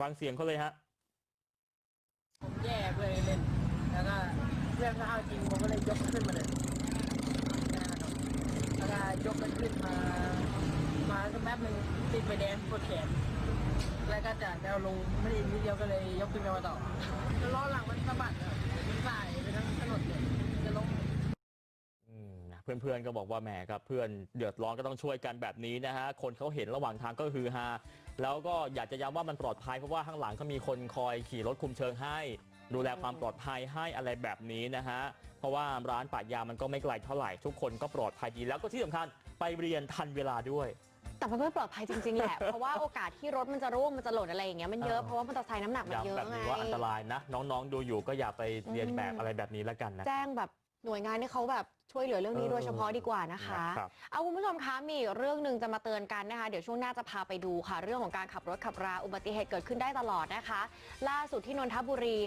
ฟังเสียงเขาเลยฮะ ผมแย่เพื่อนเล่น แล้วก็เพื่อนก็เอาจริงผมก็เลยยกขึ้นมาเลยนะครับแล้วก็ยกมันขึ้นมา มาสักแป๊บหนึ่งติดไฟแดงปวดแขน แล้วก็จะจะเอาลงไม่ได้นิดเดียวก็เลยยกขึ้นมาต่อแล้วล้อหลังมันสะบัดอะมันสายไปทั้งถนนเลยจะล้มอืมนะ เพื่อนๆก็บอกว่าแหมครับเพื่อนเดือดร้อนก็ต้องช่วยกันแบบนี้นะฮะคนเขาเห็นระหว่างทางก็คือฮาแล้วก็อยากจะย้ำว่ามันปลอดภัยเพราะว่าข้างหลังเขามีคนคอยขี่รถคุมเชิงให้ ดูแลความปลอดภัยให้อะไรแบบนี้นะฮะเพราะว่าร้านปะยามันก็ไม่ไกลเท่าไหร่ทุกคนก็ปลอดภัยดีแล้วก็ที่สำคัญไปเรียนทันเวลาด้วย แต่มันไม่ปลอดภัยจริงๆแหละ เพราะว่าโอกาสที่รถมันจะร่วงมันจะหล่นอะไรอย่างเงี้ยมันเยอะ เออ เพราะว่ามอเตอร์ไซค์น้ำหนักมันเยย้ำอะแบบไง นี้ว่าอันตรายนะ น้องๆดูอยู่ก็อย่าไปเรียนแบบอืมอะไรแบบนี้แล้วกันนะ แจ้งแบบ หน่วยงานที่เขาแบบช่วยเหลือเรื่องนี้เออโดยเฉพาะดีกว่านะคะนะครับเอาคุณผู้ชมคะมีอีกเรื่องหนึ่งจะมาเตือนกันนะคะ เดี๋ยวช่วงหน้าจะพาไปดูค่ะ เรื่องของการขับรถขับราอุบัติเหตุเกิดขึ้นได้ตลอดนะคะ ล่าสุดที่นนทบุรี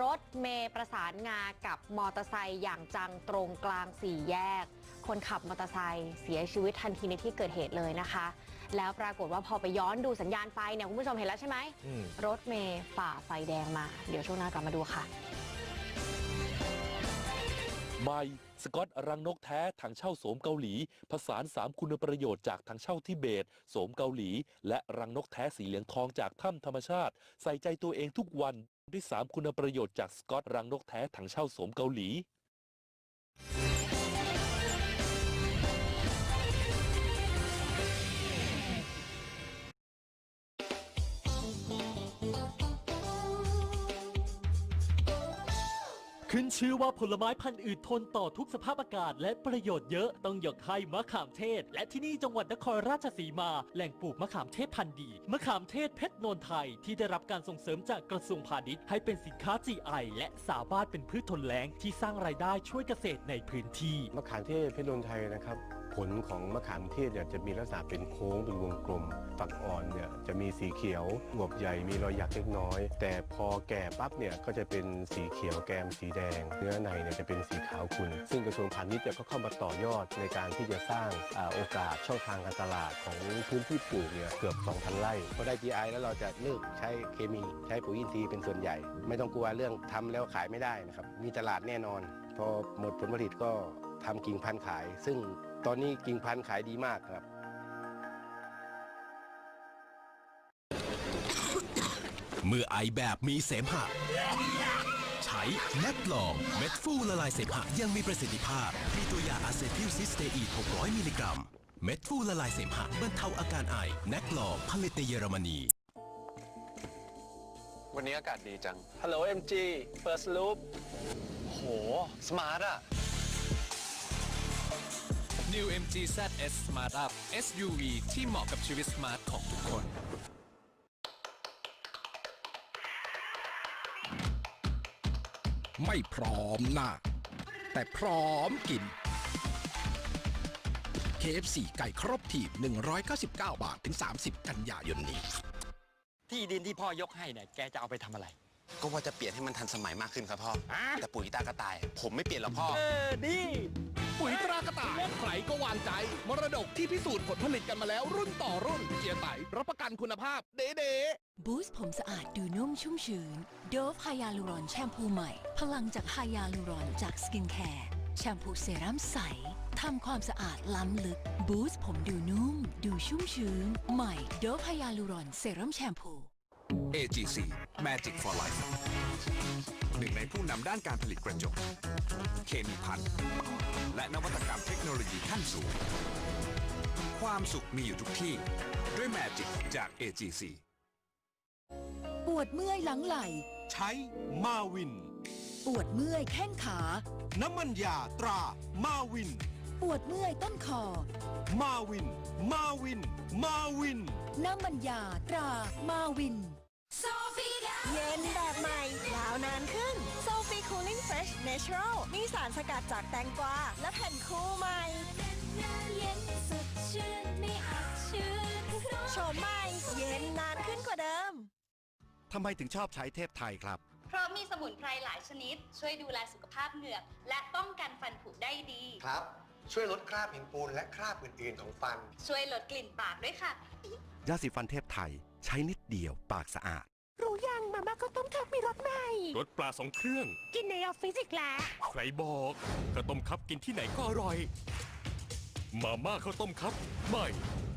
รถเมย์ประสานงากับมอเตอร์ไซค์อย่างจังตรงกลางสี่แยก คนขับมอเตอร์ไซค์เสียชีวิตทันทีในที่เกิดเหตุเลยนะคะ แล้วปรากฏว่าพอไปย้อนดูสัญญาณไฟเนี่ยคุณผู้ชมเห็นแล้วใช่ไหมอืมรถเมย์ฝ่าไฟแดงมา เดี๋ยวช่วงหน้ากลับมาดูค่ะ ใหม่สกอตรังนกแท้ถังเช่าโสมเกาหลี ผสาน 3 คุณประโยชน์จากถังเช่าทิเบต โสมเกาหลี และรังนกแท้สีเหลืองทองจากถ้ำธรรมชาติ ใส่ใจตัวเองทุกวันด้วย 3 คุณประโยชน์จากสกอตรังนกแท้ถังเช่าโสมเกาหลี ขึ้นชื่อว่าผลไม้พันธุ์อื่นทนต่อทุกสภาพอากาศและประโยชน์เยอะต้องยกให้มะขามเทศ และที่นี่จังหวัดนครราชสีมา แหล่งปลูกมะขามเทศพันธุ์ดี มะขามเทศเพชรนนไทย ที่ได้รับการส่งเสริมจากกระทรวงพาณิชย์ให้เป็นสินค้า GI และสามารถเป็นพืชทนแล้งที่สร้างรายได้ช่วยเกษตรในพื้นที่ มะขามเทศเพชรนนทไทยนะครับ ผลของมะขามเทศเนี่ยจะมีลักษณะเป็นโค้งเป็นวงกลมฝักอ่อนเนี่ย จะมีสีเขียวงบใหญ่มีรอยหยักเล็กน้อย แต่พอแก่ปั๊บเนี่ยก็จะเป็นสีเขียวแกมสีแดง เนื้อในเนี่ยจะเป็นสีขาวขุ่นซึ่งกระทรวงพาณิชย์ก็เข้ามาต่อยอดในการที่จะสร้างอโอกาสช่องทางการตลาดของพื้นที่ปลูกเนี่ยเกือบ 2,000 ไร่พอได้ GI แล้วเราจะเลิกใช้เคมีใช้ปุ๋ยอินทรีย์เป็นส่วนใหญ่ ไม่ต้องกลัวเรื่องทำแล้วขายไม่ได้นะครับมีตลาดแน่นอน พอหมดผลผลิตก็ทำกิ่งพันธุ์ขาย ซึ่งตอนนี้กิ่งพันธุ์ขายดีมากครับ เมื่อไอแบบมีเสมหะ ใช้แนกลองเม็ดฟูละลายเสมหะยังมีประสิทธิภาพ มีตัวยาอะเซทิลซิสเตอีน600 มิลลิกรัม เม็ดฟูละลายเสมหะบรรเทาอาการไอแนกลองผลิตในเยอรมนี วันนี้อากาศดีจัง ฮัลโหล MG First Loop โห สมาร์ทอะ New MG ZS Smart Up SUV ที่เหมาะกับชีวิตสมาร์ทของทุกคน ไม่พร้อมนะแต่พร้อมกิน KFC ไก่ครบทีม199 บาท ถึง 30 กันยายนนี้ ที่ดินที่พ่อยกให้เนี่ยแกจะเอาไปทำอะไร ก็ว่าจะเปลี่ยนให้มันทันสมัยมากขึ้นครับพ่อแต่ปุ๋ยตากระต่าย ผมไม่เปลี่ยนหรอกพ่อ เออดี ปุ๋ยตรากระต่ายใครก็วางใจ มรดกที่พิสูจน์ผลผลิตกันมาแล้วรุ่นต่อรุ่นเจียไตรับประกันคุณภาพ เด๊ๆบูสต์ผมสะอาดดูนุ่มชุ่มชื้นโดฟไฮยาลูรอนแชมพูใหม่ พลังจากไฮยาลูรอนจากสกินแคร์แชมพูเซรั่มใสทำความสะอาดล้ำลึก บูสต์ผมดูนุ่ม ดูชุ่มชื้น ใหม่โดฟไฮยาลูรอนเซรั่มแชมพู AGC Magic for Life หนึ่งในผู้นำด้านการผลิตกระจก เคมีพันและนวัตกรรมเทคโนโลยีขั้นสูง ความสุขมีอยู่ทุกที่ ด้วย Magic จาก AGC ปวดเมื่อยหลังไหล่ใช้มาวิน ปวดเมื่อยแข้งขา น้ำมันยาตรามาวิน ปวดเมื่อยต้นคอ มาวิน มาวิน มาวิน น้ำมันยาตรามาวิน เย็นแบบใหม่ ยาวนานขึ้น โซฟีคูลิ่งเฟรชเนเชอรัลมีสารสกัดจากแตงกวา และแผ่นคูใหม่โฉมใหม่ เย็นนานขึ้นกว่าเดิม ทำไมถึงชอบใช้เทพไทยครับ เพราะมีสมุนไพรหลายชนิด ช่วยดูแลสุขภาพเหงือก และป้องกันฟันผุได้ดี ครับ ช่วยลดคราบหินปูนและคราบอื่นๆของฟัน ช่วยลดกลิ่นปากด้วยค่ะ ยาสีฟันเทพไทย ใช้นิดเดียวปากสะอาด รู้ยังมาม่าข้าวต้มคับมีรสใหม่รถปลาสองเครื่อง กินในออฟฟิศอีกแล้วใครบอกข้าวต้มคับกินที่ไหนก็อร่อย มาม่าข้าวต้มคับใหม่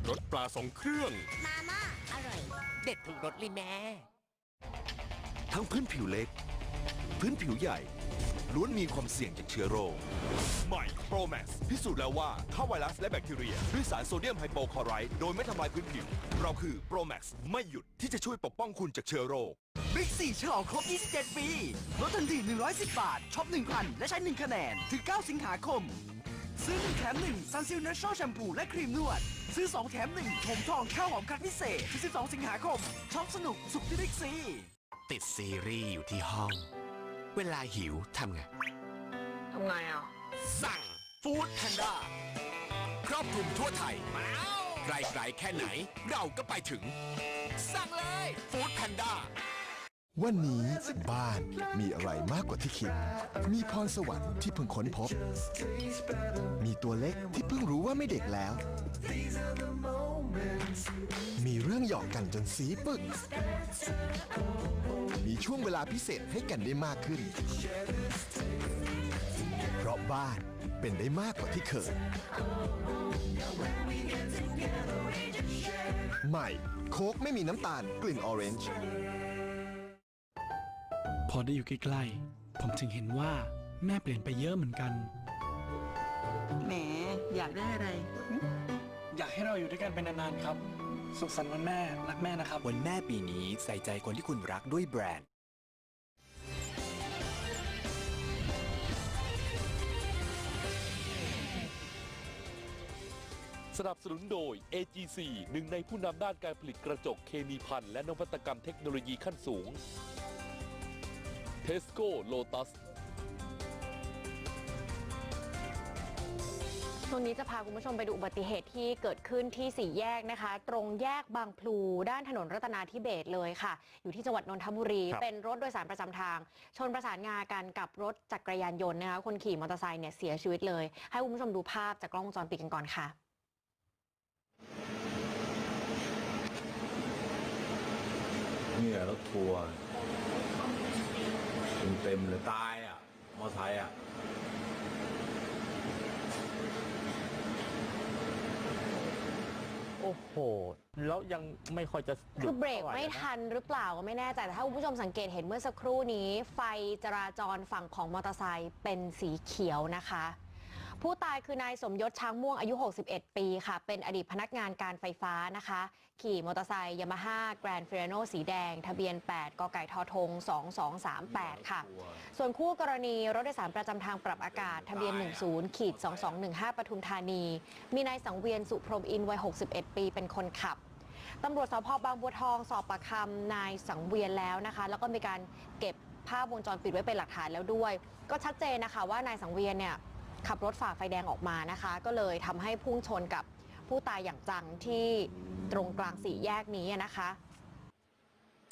รสปลาสองเครื่อง มาม่าอร่อย เด็ดถูกรสเลยแม่ ทั้งพื้นผิวเล็ก พื้นผิวใหญ่ ล้วนมีความเสี่ยงจากเชื้อโรค ใหม่โปรแม x พิสูจน์แล้วว่าฆ่าไวรัสและแบคทีเรีย ด้วยสารโซเดียมไฮโปคลอไรด์โดยไม่ทำลายพื้นผิว เราคือโปรแม x ไม่หยุดที่จะช่วยปกป้องคุณจากเชื้อโรค บิ๊กซีฉลองครบ 27 ปี ลดทันที 110 บาท ช็อป 1,000 และใช้ 1 คะแนน ถึง 9 สิงหาคม ซื้อ 1 แถม 1 ซันซิลเนชั่นแชมพูและครีมนวด ซื้อ 2 แถม 1 ผมทองข้าวหอมคัดพิเศษถึง12 สิงหาคม ช็อปสนุกสุขที่บิ๊กซี ติดซีรีส์อยู่ที่ห้อง เวลาหิวทำไง ทำไงอะ สั่งฟู้ดแพนด้าครอบคลุมทั่วไทยไกลๆแค่ไหน เราก็ไปถึง สั่งเลยฟู้ดแพนด้าวันนี้บ้านมีอะไรมากกว่าที่คิด มีพรสวรรค์ที่เพิ่งค้นพบ มีตัวเล็กที่เพิ่งรู้ว่าไม่เด็กแล้ว มีเรื่องหยอกกันจนสีปึก มีช่วงเวลาพิเศษให้กันได้มากขึ้น เพราะบ้านเป็นได้มากกว่าที่เคย ใหม่ โค้กไม่มีน้ำตาลกลิ่นออเรนจ์ พอได้อยู่ใกล้ๆ ผมถึงเห็นว่าแม่เปลี่ยนไปเยอะเหมือนกัน แหม อยากได้อะไร อยากให้เราอยู่ด้วยกันเป็นนานๆครับ สุขสันต์วันแม่รักแม่นะครับ วันแม่ปีนี้ใส่ใจคนที่คุณรักด้วยแบรนด์ สนับสนุนโดย AGC หนึ่งในผู้นำด้านการผลิตกระจกเคมีพันและนวัตกรรมเทคโนโลยีขั้นสูง Tesco Lotus ช่วงนี้จะพาคุณผู้ชมไปดูอุบัติเหตุที่เกิดขึ้นที่สี่แยกนะคะ ตรงแยกบางพลูด้านถนนรัตนาธิเบศรเลยค่ะ อยู่ที่จังหวัดนนทบุรีครับเป็นรถโดยสารประจำทาง ชนประสานงากันกับรถจักรยานยนต์นะคะ คนขี่มอเตอร์ไซค์เนี่ยเสียชีวิตเลย ให้คุณผู้ชมดูภาพจากกล้องวงจรปิดกันก่อนค่ะเนี่ยรถทัวร์เต็มๆเลยตายอะมอไซค์อะ โอ้โห แล้วยังไม่ค่อยจะหยุดคือเบรกท่าหไม่นะทันหรือเปล่าก็ไม่แน่ใจแต่ถ้าคุณผู้ชมสังเกตเห็นเมื่อสักครู่นี้ ไฟจราจรฝั่งของมอเตอร์ไซค์เป็นสีเขียวนะคะ ผู้ตายคือนายสมยศช้างม่วงอายุ 61 ปีค่ะ เป็นอดีตพนักงานการไฟฟ้านะคะ ขี่มอเตอร์ไซค์ยามาฮ่าแกรนด์ฟิเรโนสีแดง ทะเบียน 8กไก่ทอทง 2238 ค่ะ ส่วนคู่กรณีรถโดยสารประจำทางปรับอากาศ ทะเบียน 10 ขีด 2215 ปทุมธานี มีนายสังเวียนสุพรมอินทร์วัย 61 ปีเป็นคนขับตำรวจสพบางบัวทองสอบปากคำนายสังเวียนแล้วนะคะ แล้วก็มีการเก็บภาพวงจรปิดไว้เป็นหลักฐานแล้วด้วย ก็ชัดเจนนะคะว่านายสังเวียนเนี่ยขับรถฝ่าไฟแดงออกมานะคะ ก็เลยทำให้พุ่งชนกับ ผู้ตายอย่างจังที่ตรงกลางสี่แยกนี้นะคะ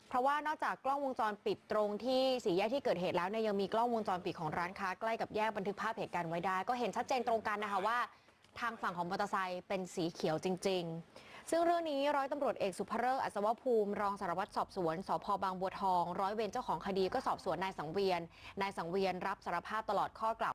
เพราะว่านอกจากกล้องวงจรปิดตรงที่สี่แยกที่เกิดเหตุแล้วเนี่ยยังมีกล้องวงจรปิดของร้านค้าใกล้กับแยกบันทึกภาพเหตุการณ์ไว้ได้ ก็เห็นชัดเจนตรงกันนะคะว่า ทางฝั่งของมอเตอร์ไซค์เป็นสีเขียวจริง ๆ ซึ่งเรื่องนี้ร้อยตำรวจเอกสุภเริกอัศวภูมิ รองสารวัตรสอบสวนสพบางบัวทอง ร้อยเวรเจ้าของคดีก็สอบสวนนายสังเวียนนายสังเวียนรับสารภาพตลอดข้อกล่าว